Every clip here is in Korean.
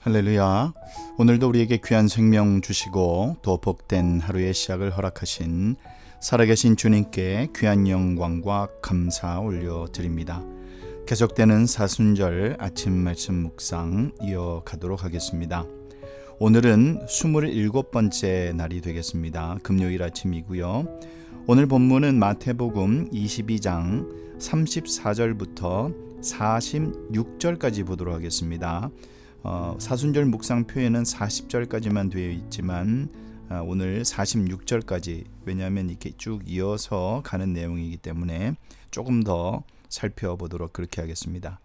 할렐루야. 오늘도 우리에게 귀한 생명 주시고 또 복된 하루의 시작을 허락하신 살아계신 주님께 귀한 영광과 감사 올려드립니다. 계속되는 사순절 아침 말씀 묵상 이어가도록 하겠습니다. 오늘은 27번째 날이 되겠습니다. 금요일 아침이고요. 오늘 본문은 마태복음 22장 34절부터 46절까지 보도록 하겠습니다. 어, 사순절 묵상 표에는 40절까지만 되어 있지만 어, 오늘 46절까지 왜냐하면 이렇게 쭉 이어서 가는 내용이기 때문에 조금 더 살펴보도록 그렇게 하겠습니다.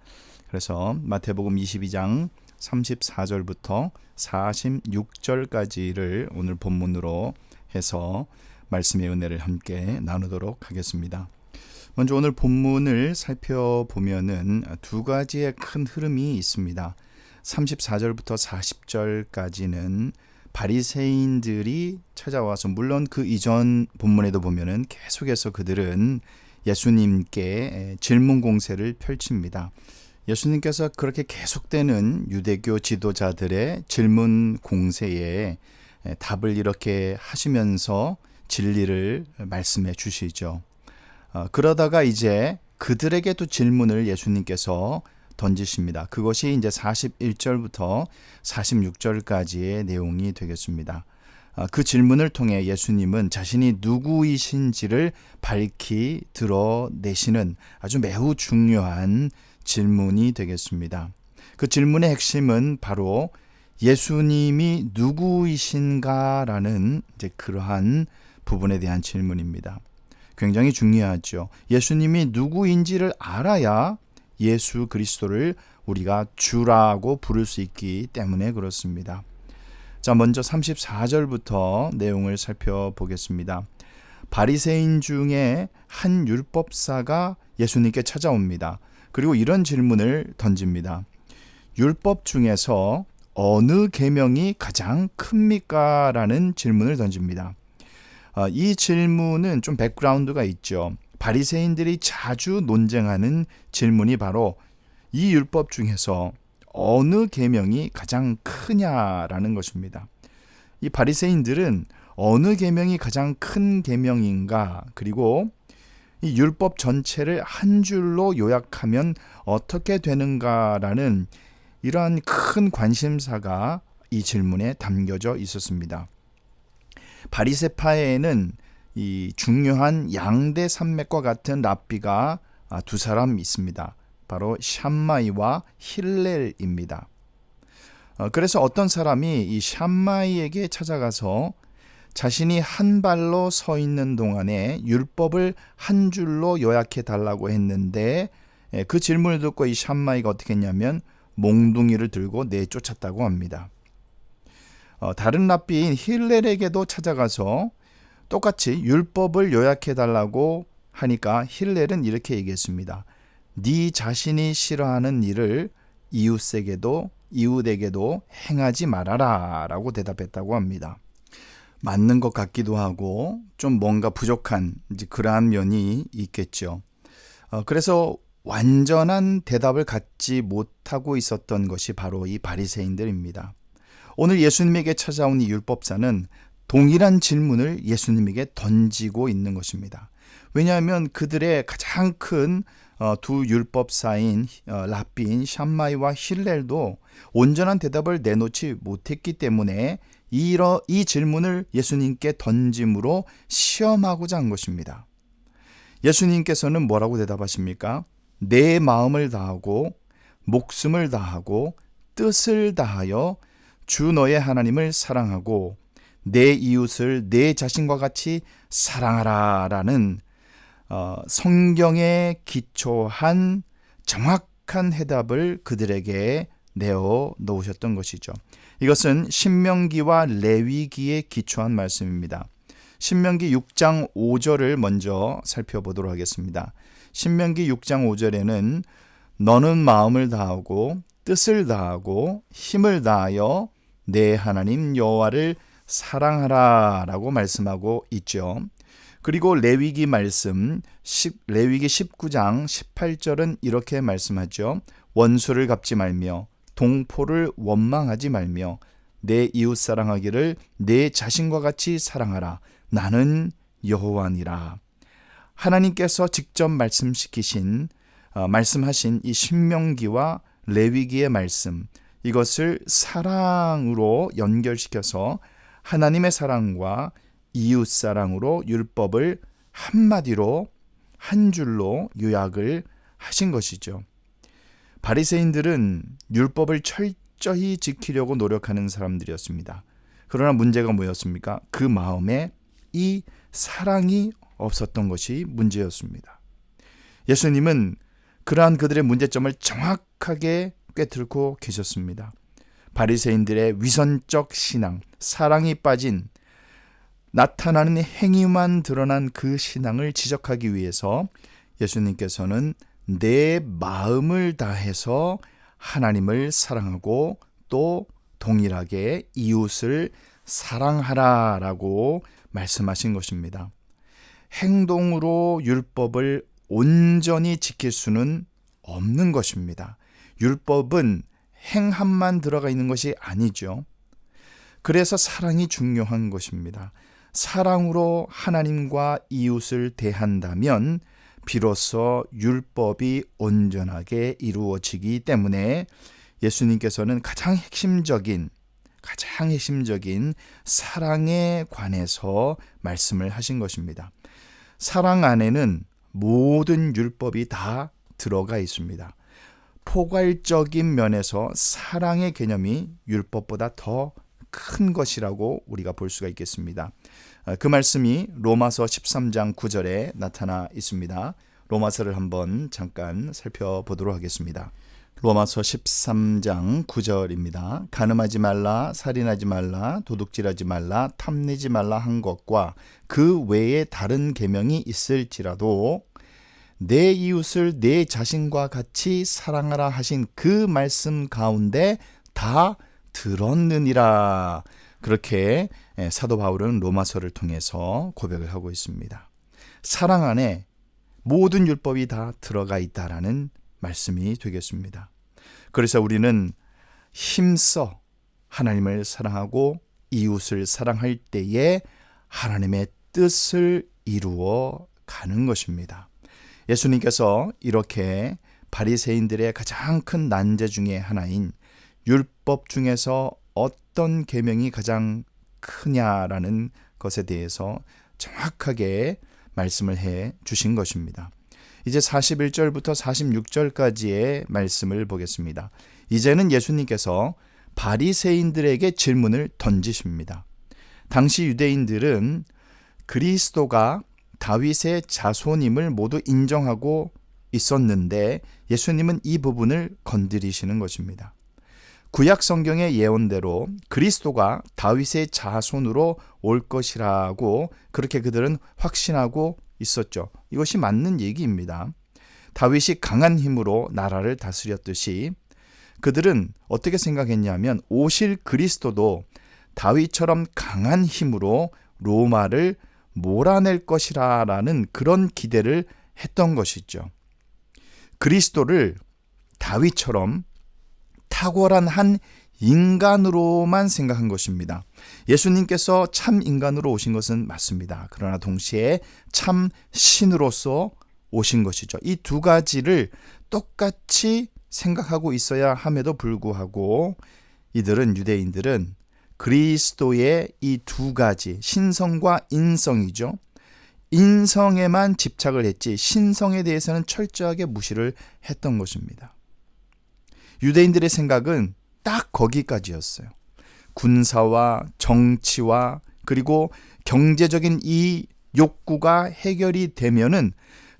그래서 마태복음 22장 34절부터 46절까지를 오늘 본문으로 해서 말씀의 은혜를 함께 나누도록 하겠습니다. 먼저 오늘 본문을 살펴보면은 두 가지의 큰 흐름이 있습니다. 34절부터 40절까지는 바리새인들이 찾아와서 물론 그 이전 본문에도 보면은 계속해서 그들은 예수님께 질문 공세를 펼칩니다. 예수님께서 그렇게 계속되는 유대교 지도자들의 질문 공세에 답을 이렇게 하시면서 진리를 말씀해 주시죠. 어, 그러다가 이제 그들에게도 질문을 예수님께서 던지십니다. 그것이 이제 41절부터 46절까지의 내용이 되겠습니다. 아, 그 질문을 통해 예수님은 자신이 누구이신지를 밝히 드러내시는 아주 매우 중요한 질문이 되겠습니다. 그 질문의 핵심은 바로 예수님이 누구이신가라는 이제 그러한 부분에 대한 질문입니다. 굉장히 중요하죠. 예수님이 누구인지를 알아야 예수 그리스도를 우리가 주라고 부를 수 있기 때문에 그렇습니다. 자, 먼저 34절부터 내용을 살펴보겠습니다. 바리새인 중에 한 율법사가 예수님께 찾아옵니다. 그리고 이런 질문을 던집니다. 율법 중에서 어느 계명이 가장 큽니까? 라는 질문을 던집니다. 어, 이 질문은 좀 백그라운드가 있죠. 바리새인들이 자주 논쟁하는 질문이 바로 이 율법 중에서 어느 계명이 가장 크냐라는 것입니다. 이 바리새인들은 어느 계명이 가장 큰 계명인가 그리고 이 율법 전체를 한 줄로 요약하면 어떻게 되는가라는 이러한 큰 관심사가 이 질문에 담겨져 있었습니다. 바리세파에는 이 중요한 양대 산맥과 같은 랍비가 아, 두 사람 있습니다. 바로 샴마이와 힐렐입니다. 어, 그래서 어떤 사람이 이 샴마이에게 찾아가서 자신이 한 발로 서 있는 동안에 율법을 한 줄로 요약해 달라고 했는데 예, 그 질문을 듣고 이 샴마이가 어떻게 했냐면 몽둥이를 들고 내쫓았다고 합니다. 어, 다른 랍비인 힐렐에게도 찾아가서 똑같이 율법을 요약해 달라고 하니까 힐렐은 이렇게 얘기했습니다. 네 자신이 싫어하는 일을 이웃에게도 이웃에게도 행하지 말아라라고 대답했다고 합니다. 맞는 것 같기도 하고 좀 뭔가 부족한 이제 그러한 면이 있겠죠. 어, 그래서 완전한 대답을 갖지 못하고 있었던 것이 바로 이 바리새인들입니다. 오늘 예수님에게 찾아온 이 율법사는 동일한 질문을 예수님에게 던지고 있는 것입니다. 왜냐하면 그들의 가장 큰두 어, 율법사인 어, 라빈, 샴마이와 힐렐도 온전한 대답을 내놓지 못했기 때문에 이 질문을 예수님께 던짐으로 시험하고자 한 것입니다. 예수님께서는 뭐라고 대답하십니까? 내 마음을 다하고 목숨을 다하고 뜻을 다하여 주 너의 하나님을 사랑하고 내 이웃을 내 자신과 같이 사랑하라라는 어, 성경에 기초한 정확한 해답을 그들에게 내어 놓으셨던 것이죠. 이것은 신명기와 레위기에 기초한 말씀입니다. 신명기 6장 5절을 먼저 살펴보도록 하겠습니다. 신명기 6장 5절에는 너는 마음을 다하고 뜻을 다하고 힘을 다하여 내 하나님 여호와를 사랑하라라고 말씀하고 있죠. 그리고 레위기 말씀 레위기 19장 18절은 이렇게 말씀하죠. 원수를 갚지 말며 동포를 원망하지 말며 내 이웃 사랑하기를 내 자신과 같이 사랑하라. 나는 여호와니라. 하나님께서 직접 말씀시키신 어, 말씀하신 이 신명기와 레위기의 말씀 이것을 사랑으로 연결시켜서 하나님의 사랑과 이웃 사랑으로 율법을 한마디로 한 줄로 요약을 하신 것이죠. 바리새인들은 율법을 철저히 지키려고 노력하는 사람들이었습니다. 그러나 문제가 뭐였습니까? 그 마음에 이 사랑이 없었던 것이 문제였습니다. 예수님은 그러한 그들의 문제점을 정확하게 꿰뚫고 계셨습니다. 바리새인들의 위선적 신앙, 사랑이 빠진 나타나는 행위만 드러난 그 신앙을 지적하기 위해서 예수님께서는 내 마음을 다해서 하나님을 사랑하고 또 동일하게 이웃을 사랑하라라고 말씀하신 것입니다. 행동으로 율법을 온전히 지킬 수는 없는 것입니다. 율법은 행함만 들어가 있는 것이 아니죠. 그래서 사랑이 중요한 것입니다. 사랑으로 하나님과 이웃을 대한다면 비로소 율법이 온전하게 이루어지기 때문에 예수님께서는 가장 핵심적인 가장 핵심적인 사랑에 관해서 말씀을 하신 것입니다. 사랑 안에는 모든 율법이 다 들어가 있습니다. 포괄적인 면에서 사랑의 개념이 율법보다 더 큰 것이라고 우리가 볼 수가 있겠습니다. 아, 그 말씀이 로마서 13장 9절에 나타나 있습니다. 로마서를 한번 잠깐 살펴보도록 하겠습니다. 로마서 13장 9절입니다. 가늠하지 말라, 살인하지 말라, 도둑질하지 말라, 탐내지 말라 한 것과 그 외에 다른 계명이 있을지라도 내 이웃을 내 자신과 같이 사랑하라 하신 그 말씀 가운데 다 들었느니라. 그렇게 예, 사도 바울은 로마서를 통해서 고백을 하고 있습니다. 사랑 안에 모든 율법이 다 들어가 있다라는 말씀이 되겠습니다. 그래서 우리는 힘써 하나님을 사랑하고 이웃을 사랑할 때에 하나님의 뜻을 이루어 가는 것입니다. 예수님께서 이렇게 바리새인들의 가장 큰 난제 중의 하나인 율법 중에서 어떤 계명이 가장 크냐라는 것에 대해서 정확하게 말씀을 해 주신 것입니다. 이제 41절부터 46절까지의 말씀을 보겠습니다. 이제는 예수님께서 바리새인들에게 질문을 던지십니다. 당시 유대인들은 그리스도가 다윗의 자손임을 모두 인정하고 있었는데 예수님은 이 부분을 건드리시는 것입니다. 구약 성경의 예언대로 그리스도가 다윗의 자손으로 올 것이라고 그렇게 그들은 확신하고 있었죠. 이것이 맞는 얘기입니다. 다윗이 강한 힘으로 나라를 다스렸듯이 그들은 어떻게 생각했냐면 오실 그리스도도 다윗처럼 강한 힘으로 로마를 몰아낼 것이라라는 그런 기대를 했던 것이죠. 그리스도를 다윗처럼 탁월한 한 인간으로만 생각한 것입니다. 예수님께서 참 인간으로 오신 것은 맞습니다. 그러나 동시에 참 신으로서 오신 것이죠. 이 두 가지를 똑같이 생각하고 있어야 함에도 불구하고 이들은 유대인들은 그리스도의 이 두 가지 신성과 인성이죠. 인성에만 집착을 했지 신성에 대해서는 철저하게 무시를 했던 것입니다. 유대인들의 생각은 딱 거기까지였어요. 군사와 정치와 그리고 경제적인 이 욕구가 해결이 되면은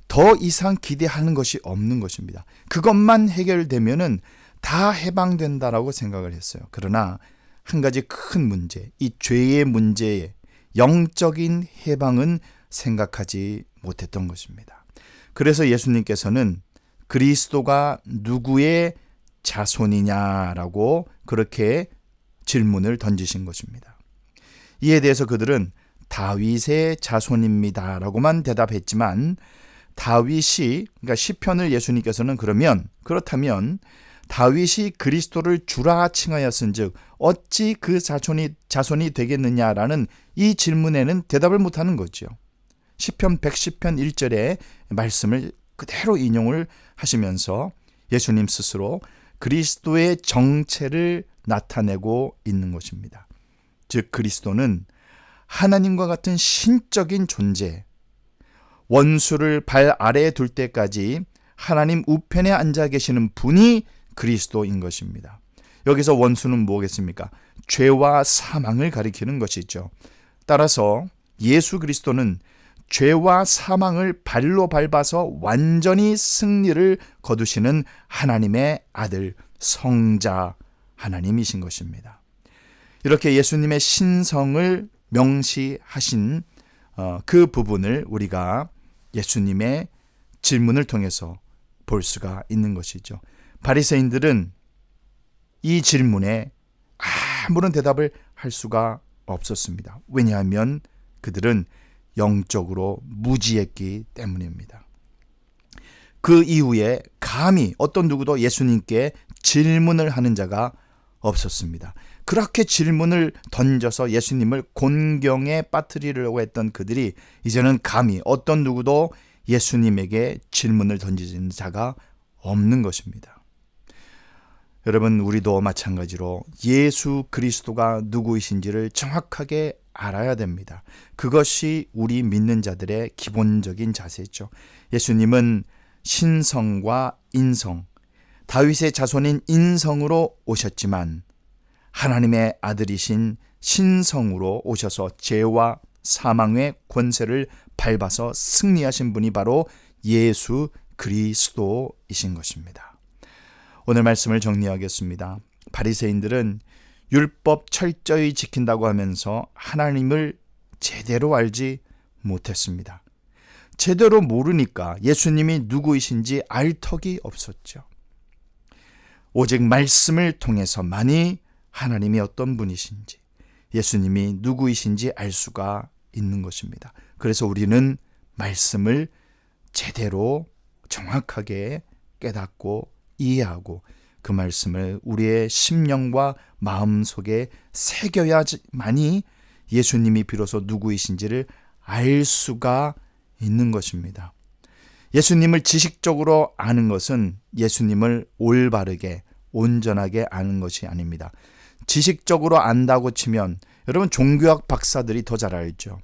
더 이상 기대하는 것이 없는 것입니다. 그것만 해결되면은 다 해방된다라고 생각을 했어요. 그러나 한 가지 큰 문제, 이 죄의 문제에 영적인 해방은 생각하지 못했던 것입니다. 그래서 예수님께서는 그리스도가 누구의 자손이냐라고 그렇게 질문을 던지신 것입니다. 이에 대해서 그들은 다윗의 자손입니다라고만 대답했지만 다윗이 그러니까 시편을 예수님께서는 그러면 그렇다면 다윗이 그리스도를 주라 칭하였은즉 어찌 그 자손이 자손이 되겠느냐라는 이 질문에는 대답을 못 하는 거죠. 시편 110편 1절의 말씀을 그대로 인용을 하시면서 예수님 스스로 그리스도의 정체를 나타내고 있는 것입니다. 즉 그리스도는 하나님과 같은 신적인 존재, 원수를 발 아래에 둘 때까지 하나님 우편에 앉아 계시는 분이 그리스도인 것입니다. 여기서 원수는 뭐겠습니까? 죄와 사망을 가리키는 것이죠. 따라서 예수 그리스도는 죄와 사망을 발로 밟아서 완전히 승리를 거두시는 하나님의 아들, 성자 하나님이신 것입니다. 이렇게 예수님의 신성을 명시하신 어, 그 부분을 우리가 예수님의 질문을 통해서 볼 수가 있는 것이죠. 바리새인들은 이 질문에 아무런 대답을 할 수가 없었습니다. 왜냐하면 그들은 영적으로 무지했기 때문입니다. 그 이후에 감히 어떤 누구도 예수님께 질문을 하는 자가 없었습니다. 그렇게 질문을 던져서 예수님을 곤경에 빠뜨리려고 했던 그들이 이제는 감히 어떤 누구도 예수님에게 질문을 던지는 자가 없는 것입니다. 여러분, 우리도 마찬가지로 예수 그리스도가 누구이신지를 정확하게 알아야 됩니다. 그것이 우리 믿는 자들의 기본적인 자세죠. 예수님은 신성과 인성, 다윗의 자손인 인성으로 오셨지만 하나님의 아들이신 신성으로 오셔서 죄와 사망의 권세를 밟아서 승리하신 분이 바로 예수 그리스도이신 것입니다. 오늘 말씀을 정리하겠습니다. 바리새인들은 율법 철저히 지킨다고 하면서 하나님을 제대로 알지 못했습니다. 제대로 모르니까 예수님이 누구이신지 알 턱이 없었죠. 오직 말씀을 통해서만이 하나님이 어떤 분이신지, 예수님이 누구이신지 알 수가 있는 것입니다. 그래서 우리는 말씀을 제대로 정확하게 깨닫고 이해하고 그 말씀을 우리의 심령과 마음 속에 새겨야만이 예수님이 비로소 누구이신지를 알 수가 있는 것입니다. 예수님을 지식적으로 아는 것은 예수님을 올바르게 온전하게 아는 것이 아닙니다. 지식적으로 안다고 치면 여러분 종교학 박사들이 더 잘 알죠.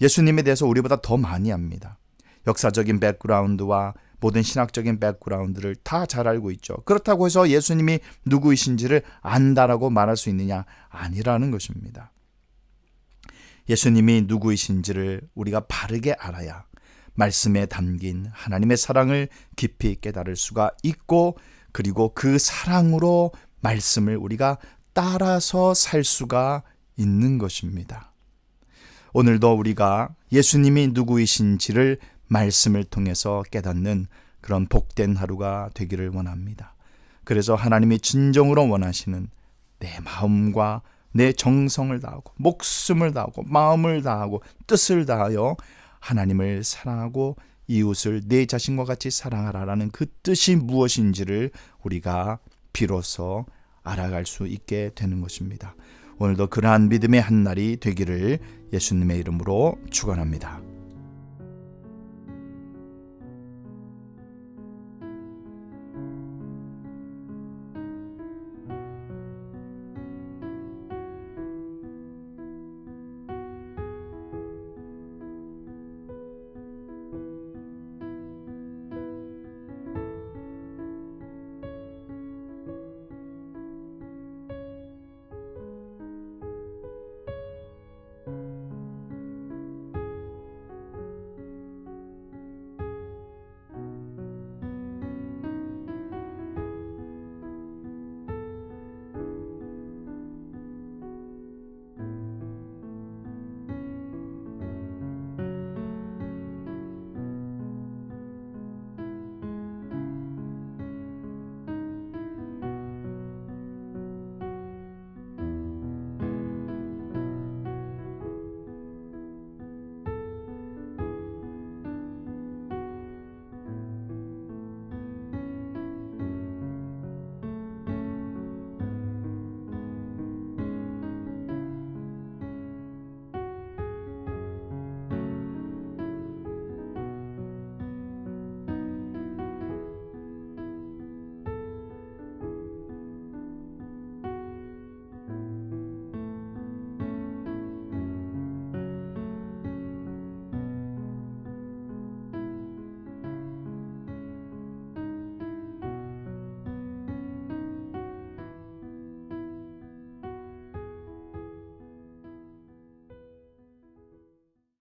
예수님에 대해서 우리보다 더 많이 압니다. 역사적인 백그라운드와 모든 신학적인 백그라운드를 다 잘 알고 있죠. 그렇다고 해서 예수님이 누구이신지를 안다라고 말할 수 있느냐? 아니라는 것입니다. 예수님이 누구이신지를 우리가 바르게 알아야 말씀에 담긴 하나님의 사랑을 깊이 깨달을 수가 있고 그리고 그 사랑으로 말씀을 우리가 따라서 살 수가 있는 것입니다. 오늘도 우리가 예수님이 누구이신지를 말씀을 통해서 깨닫는 그런 복된 하루가 되기를 원합니다. 그래서 하나님이 진정으로 원하시는 내 마음과 내 정성을 다하고 목숨을 다하고 마음을 다하고 뜻을 다하여 하나님을 사랑하고 이웃을 내 자신과 같이 사랑하라라는 그 뜻이 무엇인지를 우리가 비로소 알아갈 수 있게 되는 것입니다. 오늘도 그러한 믿음의 한 날이 되기를 예수님의 이름으로 축원합니다.